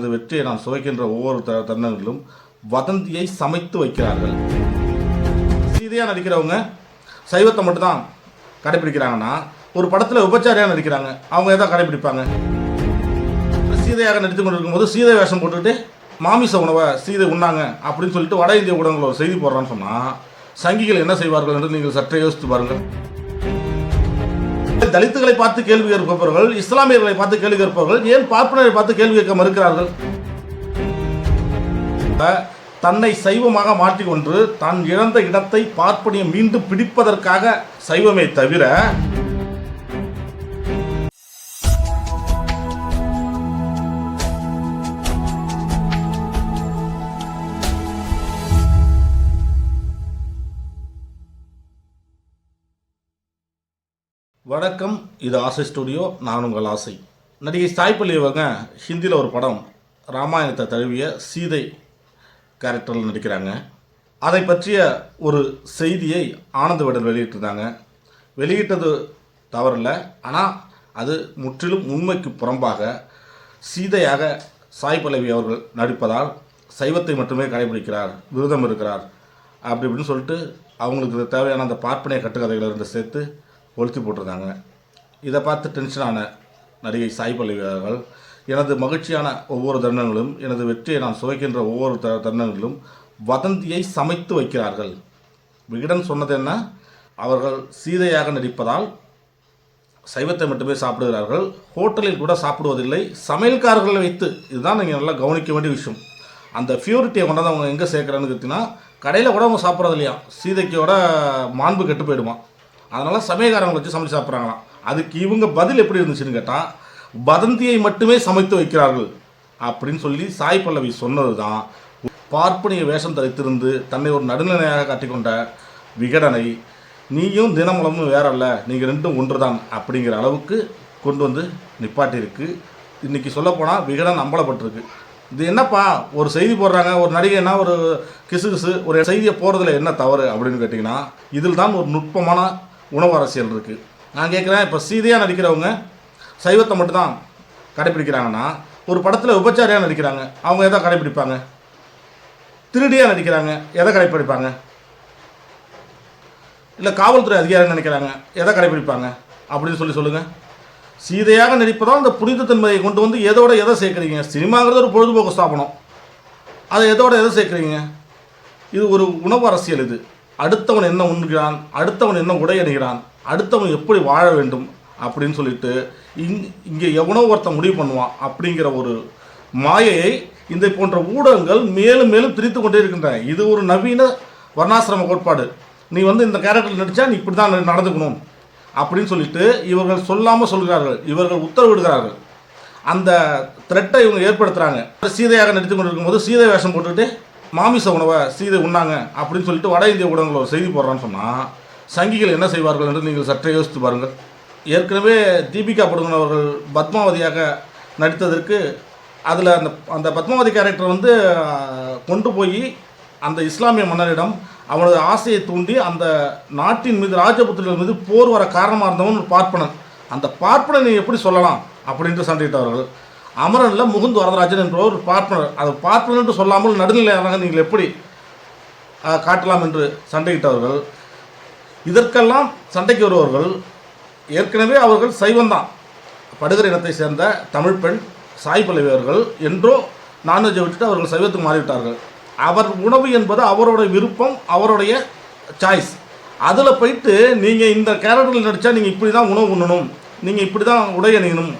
எனது வெற்றியை நான் சுவைக்கின்ற ஒவ்வொரு த- தருணங்களிலும் வதந்தியை சமைத்து வைக்கிறார்கள். சீதையாக நடிக்கிறவங்க சைவத்தை மட்டும்தான் கடைப்பிடிக்கிறாங்கன்னா ஒரு படத்தில் உபச்சாரியாக நடிக்கிறாங்க அவங்க எதை கடைப்பிடிப்பாங்க சீதையாக நடித்து கொண்டிருக்கும்போது சீதை வேஷம் போட்டுட்டு மாமிச உணவை சீதை உண்ணாங்க அப்படின்னு சொல்லிட்டு வட இந்திய ஊடகங்கள் ஒரு செய்தி போடுறான்னு சொன்னால் சங்கிகள் என்ன செய்வார்கள் என்று நீங்கள் சற்றே யோசித்து பாருங்கள். தலித்துகளை பார்த்து கேள்வி கேட்பவர்கள் இஸ்லாமியர்களை பார்த்து கேள்வி கேட்பவர்கள் ஏன் பார்ப்பனரை பார்த்து கேள்வி கேட்க மறுக்கிறார்கள்? தன்னை சைவமாக மாற்றிக்கொண்டு தான் இழந்த இடத்தை பார்ப்பனியை மீண்டும் பிடிப்பதற்காக சைவமே தவிர வணக்கம் இது ஆசை ஸ்டுடியோ நான் உங்கள் ஆசை. நடிகை சாய்பள்ளி இவங்க ஹிந்தியில் ஒரு படம் ராமாயணத்தை தழுவிய சீதை கேரக்டரில் நடிக்கிறாங்க. அதை பற்றிய ஒரு செய்தியை ஆனந்த விடல் வெளியிட்டிருந்தாங்க. வெளியிட்டது தவறில்ல ஆனால் அது முற்றிலும் உண்மைக்கு புறம்பாக சீதையாக சாய் பல்லவி அவர்கள் நடிப்பதால் சைவத்தை மட்டுமே கடைபிடிக்கிறார் விரதம் இருக்கிறார் அப்படி இப்படின்னு சொல்லிட்டு அவங்களுக்கு தேவையான அந்த பார்ப்பனைய கட்டுக்கதைகளிலிருந்து சேர்த்து ஒழித்து போட்டிருந்தாங்க இதை பார்த்து டென்ஷனான நடிகை சாய் பல்லவி அவர்கள் எனது மகிழ்ச்சியான ஒவ்வொரு தருணங்களும் எனது வெற்றியை நான் சுவைக்கின்ற ஒவ்வொரு த தருணங்களிலும் வதந்தியை சமைத்து வைக்கிறார்கள். விகடன் சொன்னது என்ன? அவர்கள் சீதையாக நடிப்பதால் சைவத்தை மட்டுமே சாப்பிடுகிறார்கள். ஹோட்டலில் கூட சாப்பிடுவதில்லை. சமையல்காரர்களை வைத்து இதுதான் நீங்கள் நல்லா கவனிக்க வேண்டிய விஷயம். அந்த பியூரிட்டியை கொண்டாந்து அவங்க எங்கே சேர்க்குறான்னு கேட்டிங்கன்னா கடையில் கூட அவங்க சாப்பிட்றது இல்லையா? சீதைக்கோட மாண்பு கெட்டு போயிடுமா? அதனால் சமயக்காரங்களை வச்சு சமைச்சு சாப்பிட்றாங்களாம். அதுக்கு இவங்க பதில் எப்படி இருந்துச்சுன்னு கேட்டால் வதந்தியை மட்டுமே சமைத்து வைக்கிறார்கள் அப்படின்னு சொல்லி சாய் பல்லவி சொன்னது தான் பார்ப்பனிய வேஷம் தரித்திருந்து தன்னை ஒரு நடுநிலையாக காட்டிக்கொண்ட விகடனை நீயும் தினமலமும் வேறல்ல நீங்கள் ரெண்டும் ஒன்று தான் அப்படிங்கிற அளவுக்கு கொண்டு வந்து நிப்பாட்டியிருக்கு. இன்றைக்கி சொல்லப்போனால் விகடன் அம்பலப்பட்டிருக்கு. இது என்னப்பா ஒரு செய்தி போடுறாங்க ஒரு நடிகைன்னா ஒரு கிசு கிசு ஒரு செய்தியை போகிறதுல என்ன தவறு அப்படின்னு கேட்டிங்கன்னா இதில் தான் ஒரு நுட்பமான உணவு அரசியல் இருக்குது நான் கேட்குறேன் இப்போ சீதையாக நடிக்கிறவங்க சைவத்தை மட்டும்தான் கடைப்பிடிக்கிறாங்கன்னா ஒரு படத்தில் உபச்சாரியாக நடிக்கிறாங்க அவங்க எதை கடைப்பிடிப்பாங்க திருடியாக நடிக்கிறாங்க எதை கடைப்பிடிப்பாங்க இல்லை காவல்துறை அதிகாரின்னு நினைக்கிறாங்க எதை கடைப்பிடிப்பாங்க அப்படின்னு சொல்லி சொல்லுங்கள் சீதையாக நடிப்பதால் அந்த புனிதத்தன்மையை கொண்டு வந்து எதோட எதை சேர்க்குறீங்க? சினிமாங்கிறது ஒரு பொழுதுபோக்கு ஸ்தாபனம். அதை எதோட எதை சேர்க்குறீங்க? இது ஒரு உணவு அரசியல் இது. அடுத்தவன் என்ன உண்கிறான்? அடுத்தவன் என்ன உடை அணிகிறான்? அடுத்தவன் எப்படி வாழ வேண்டும்? அப்படின்னு சொல்லிட்டு இங் இங்கே எவனோ ஒருத்தன் முடிவு பண்ணுவான் அப்படிங்கிற ஒரு மாயையை இந்த போன்ற ஊடகங்கள் மேலும் மேலும் திரித்து கொண்டே இருக்கின்றன. இது ஒரு நவீன வர்ணாசிரம கோட்பாடு. நீ வந்து இந்த கேரக்டரில் நடித்தா நீ இப்படி தான் நடந்துக்கணும். அப்படின்னு சொல்லிட்டு இவர்கள் சொல்லாமல் சொல்கிறார்கள். இவர்கள் உத்தரவிடுகிறார்கள். அந்த த்ரெட்டை இவங்க ஏற்படுத்துகிறாங்க சீதையாக நடித்து கொண்டிருக்கும் போது சீதை வேஷம் போட்டுட்டு மாமிச உணவை சீதை உண்ணாங்க அப்படின்னு சொல்லிட்டு வட இந்திய ஊடகங்கள் ஒரு செய்தி போடுறான்னு சொன்னால் சங்கிகள் என்ன செய்வார்கள் என்று நீங்கள் சற்றே யோசித்து பாருங்கள். ஏற்கனவே தீபிகா படுகோன் அவர்கள் பத்மாவதியாக நடித்ததற்கு அதில் அந்த அந்த பத்மாவதி கேரக்டர் வந்து கொண்டு போய் அந்த இஸ்லாமிய மன்னரிடம் அவனது ஆசையை தூண்டி அந்த நாட்டின் மீது ராஜபுத்திரர்கள் மீது போர் வர காரணமாக இருந்தவன் பார்ப்பனன். அந்த நீ எப்படி சொல்லலாம்? அப்படின்ட்டு சண்டையிட்டவர்கள் அமரனில் முகுந்த் வரதராஜன் என்ற ஒரு பார்ப்பனர் அது பார்ப்பனர் என்று சொல்லாமல் நடுநிலையாக நீங்கள் எப்படி காட்டலாம் என்று சண்டையிட்டவர்கள். இதற்கெல்லாம் சண்டைக்கு வருபவர்கள். ஏற்கனவே அவர்கள் சைவந்தான் படுகர் இனத்தை சேர்ந்த தமிழ் பெண் சாய் பல்லவி அவர்கள் என்றோ நான்வெஜ்ஜை விட்டுட்டு அவர்கள் சைவத்துக்கு மாறிவிட்டார்கள். அவர் உணவு என்பது அவருடைய விருப்பம் அவருடைய சாய்ஸ் அதில் போயிட்டு நீங்கள் இந்த கேரக்டரில் நடித்தா நீங்கள் இப்படி தான் உணவு உண்ணணும். நீங்கள் இப்படி தான் உடை அணியணும்.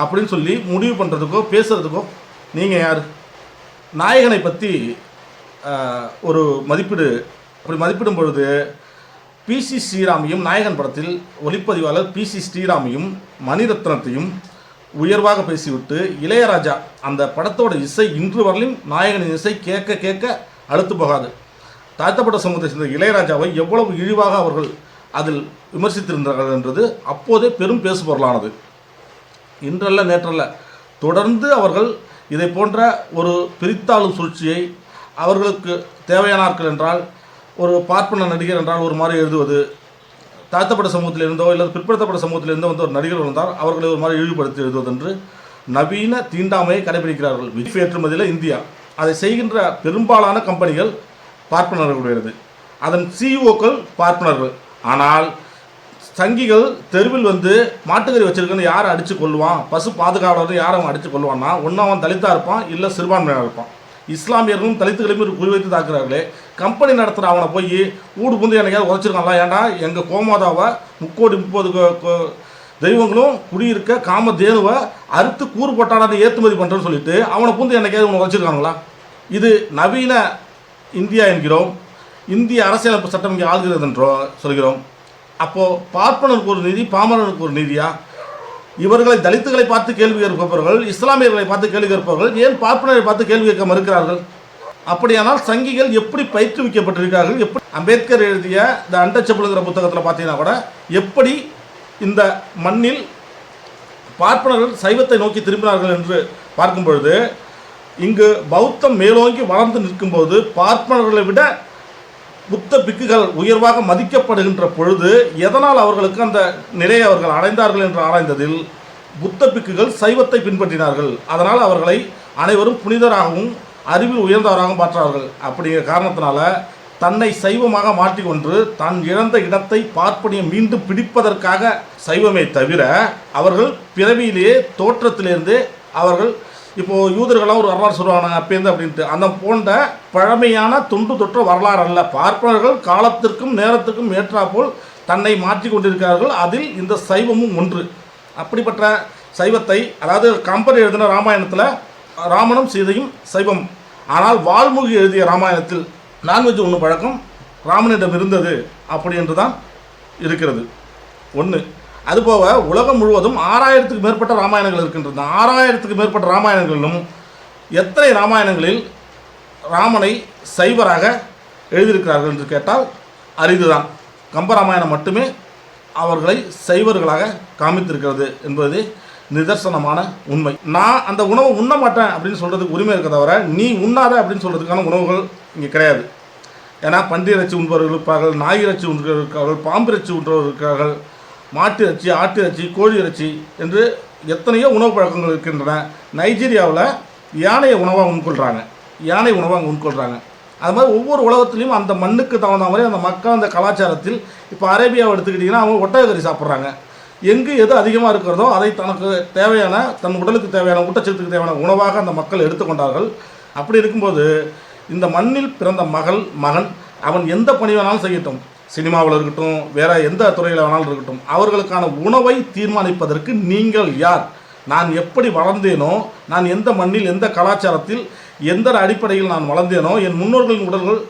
அப்படின்னு சொல்லி முடிவு பண்ணுறதுக்கோ பேசுகிறதுக்கோ நீங்கள் யார்? நாயகனை பற்றி ஒரு மதிப்பீடு அப்படி மதிப்பிடும் பொழுது பிசி ஸ்ரீராமையும் நாயகன் படத்தில் ஒளிப்பதிவாளர் பிசி ஸ்ரீராமையும் மணிரத்னத்தையும் உயர்வாக பேசிவிட்டு இளையராஜா அந்த படத்தோட இசை இன்று வரலையும் நாயகனின் இசை கேட்க கேட்க அழுத்து போகாது. தாழ்த்தப்பட்ட சமூகத்தை சேர்ந்த இளையராஜாவை எவ்வளவு இழிவாக அவர்கள் அதில் விமர்சித்திருந்தார்கள் என்றது அப்போதே பெரும் பேசுபொருளானது. இன்றல்ல நேற்றல்ல. தொடர்ந்து அவர்கள் இதை போன்ற ஒரு பிரித்தாளும் சூழ்ச்சியை அவர்களுக்கு தேவையானார்கள் என்றால் ஒரு பார்ப்பன நடிகர் என்றால் ஒரு மாதிரி எழுதுவது தாழ்த்தப்பட்ட சமூகத்தில் இருந்தோ இல்லை பிற்படுத்தப்பட்ட சமூகத்தில் இருந்தோ வந்து ஒரு நடிகர் வந்தால் அவர்களை ஒரு மாதிரி இழிவுபடுத்தி எழுதுவது என்று நவீன தீண்டாமையை கடைபிடிக்கிறார்கள் விஃப் ஏற்றுமதியில் இந்தியா. அதை செய்கின்ற பெரும்பாலான கம்பெனிகள் பார்ப்பனர்களுடையது. அதன் சிஇஓக்கள் பார்ப்பனர்கள். ஆனால் சங்கிகள் தெருவில் வந்து மாட்டுக்கறி வச்சிருக்கன்னு யாரை அடித்து கொள்ளுவான் பசு பாதுகாவலர் யாரை அவன் அடித்து கொள்வான்னா ஒன்று அவன் தலித்தாக இருப்பான் இல்லை சிறுபான்மையாக இருப்பான். இஸ்லாமியர்களும் தலித்துகளையும் குறிவைத்து தாக்குறார்களே. கம்பெனி நடத்துகிற அவனை போய் ஊடு புந்து என்னைக்காவது உதச்சிருக்காங்களா ஏன்டா எங்கள் கோமாதாவை முக்கோடி முப்பது கோ- தெய்வங்களும் குடியிருக்க காம தேனுவை அறுத்து கூறு போட்டாடான்னு ஏற்றுமதி பண்ணுறேன்னு சொல்லிட்டு அவனை புந்து என்னைக்காவது உனக்கு உதச்சிருக்காங்களா இது நவீன இந்தியா என்கிறோம். இந்திய அரசியலமைப்பு சட்டம் இங்கே ஆளுகிறது என்றோ சொல்கிறோம். அப்போது பார்ப்பனருக்கு ஒரு நீதி பாமரனுக்கு ஒரு நீதியா? இவர்களை தலித்துகளை பார்த்து கேள்வி கேட்பவர்கள் இஸ்லாமியர்களை பார்த்து கேள்வி கேட்பவர்கள் ஏன் பார்ப்பனரை பார்த்து கேள்வி கேட்க மறுக்கிறார்கள் அப்படியானால் சங்கிகள் எப்படி பயிற்றுவிக்கப்பட்டிருக்கிறார்கள்? எப்படி அம்பேத்கர் எழுதிய த அன்டச்சபிள்ங்கிற புத்தகத்தில் பார்த்தீங்கன்னா கூட எப்படி இந்த மண்ணில் பார்ப்பனர்கள் சைவத்தை நோக்கி திரும்பினார்கள் என்று பார்க்கும் பொழுது இங்கு பௌத்தம் மேலோங்கி வளர்ந்து நிற்கும்போது பார்ப்பனர்களை விட புத்த பிக்குகள் உயர்வாக மதிக்கப்படுகின்ற பொழுது எதனால் அவர்களுக்கு அந்த நிலையை அவர்கள் அடைந்தார்கள் என்று ஆராய்ந்ததில் புத்த பிக்குகள் சைவத்தை பின்பற்றினார்கள். அதனால் அவர்களை அனைவரும் புனிதராகவும் அறிவில் உயர்ந்தவராகவும் மாற்றார்கள். அப்படிங்கிற காரணத்தினால தன்னை சைவமாக மாற்றிக்கொண்டு தான் இழந்த இடத்தை பார்ப்பனியை மீண்டும் பிடிப்பதற்காக சைவமே தவிர அவர்கள் பிறவியிலேயே தோற்றத்திலிருந்தே அவர்கள் இப்போது யூதர்கள்லாம் ஒரு வரலாறு சொல்லுவாங்க அப்பேருந்து அப்படின்ட்டு. அந்த போன்ற பழமையான தொன்று தொற்ற வரலாறு அல்ல. பார்ப்பனர்கள் காலத்திற்கும் நேரத்துக்கும் ஏற்றாப்போல் தன்னை மாற்றி கொண்டிருக்கிறார்கள். அதில் இந்த சைவமும் ஒன்று. அப்படிப்பட்ட சைவத்தை அதாவது கம்பர் எழுதின ராமாயணத்தில் ராமனும் சீதையும் சைவம். ஆனால் வால்மீகி எழுதிய ராமாயணத்தில் நான்வெஜ் ஒன்று பழக்கம் ராமனிடம் இருந்தது அப்படி என்று தான் இருக்கிறது. ஒன்று அதுபோக உலகம் முழுவதும் ஆறாயிரத்துக்கு மேற்பட்ட ராமாயணங்கள் இருக்கின்றன. ஆறாயிரத்துக்கு மேற்பட்ட ராமாயணங்களிலும் எத்தனை ராமாயணங்களில் ராமனை சைவராக எழுதியிருக்கிறார்கள் என்று கேட்டால் அரிதுதான். கம்பராமாயணம் மட்டுமே அவர்களை சைவர்களாக காமித்திருக்கிறது என்பது நிதர்சனமான உண்மை. நான் அந்த உணவை உண்ண மாட்டேன் அப்படின்னு சொல்கிறதுக்கு உரிமை இருக்க தவிர நீ உண்ணாத அப்படின்னு சொல்கிறதுக்கான உணவுகள் இங்கே கிடையாது. ஏன்னா பன்றி இறைச்சி உண்பவர்கள் இருப்பார்கள் நாய் இறைச்சி உண்பவர்கள் பாம்பு இறைச்சி உண்பவர்கள் இருக்கிறார்கள் மாட்டு இறைச்சி ஆட்டு இறைச்சி கோழி இறைச்சி என்று எத்தனையோ உணவு பழக்கங்கள் இருக்கின்றன. நைஜீரியாவில் யானையை உணவாக உட்கொள்கிறாங்க யானை உணவாக உட்கொள்கிறாங்க அது மாதிரி ஒவ்வொரு உலகத்துலேயும் அந்த மண்ணுக்கு தகுந்த மாதிரி அந்த மக்கள் அந்த கலாச்சாரத்தில் இப்போ அரேபியாவை எடுத்துக்கிட்டிங்கன்னா அவங்க ஒட்டகக்கறி சாப்பிட்றாங்க. எங்கு எது அதிகமாக இருக்கிறதோ அதை தனக்கு தேவையான தன் உடலுக்கு தேவையான ஊட்டச்சத்துக்கு தேவையான உணவாக அந்த மக்கள் எடுத்துக்கொண்டார்கள். அப்படி இருக்கும்போது இந்த மண்ணில் பிறந்த மகள் மகன் அவன் எந்த பணி வேணாலும் செய்யட்டும். சினிமாவில் இருக்கட்டும் வேற எந்த துறையில் வேணாலும் இருக்கட்டும் அவர்களுக்கான உணவை தீர்மானிப்பதற்கு நீங்கள் யார்? நான் எப்படி வளர்ந்தேனோ நான் எந்த மண்ணில் எந்த கலாச்சாரத்தில் எந்த அடிப்படையில் நான் வளர்ந்தேனோ என் முன்னோர்களின் உடல்கள்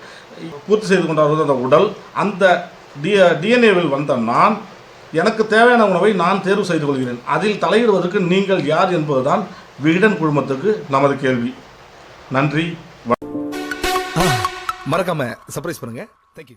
பூர்த்தி செய்து கொண்டார்கள் அந்த உடல் அந்த டி டிஎன்ஏவில் வந்த நான் எனக்கு தேவையான உணவை நான் தேர்வு செய்து கொள்கிறேன். அதில் தலையிடுவதற்கு நீங்கள் யார் என்பதுதான் விகடன் குழுமத்துக்கு நமது கேள்வி. நன்றி. மறக்காம சர்ப்ரைஸ் பண்ணுங்க. தேங்க்யூ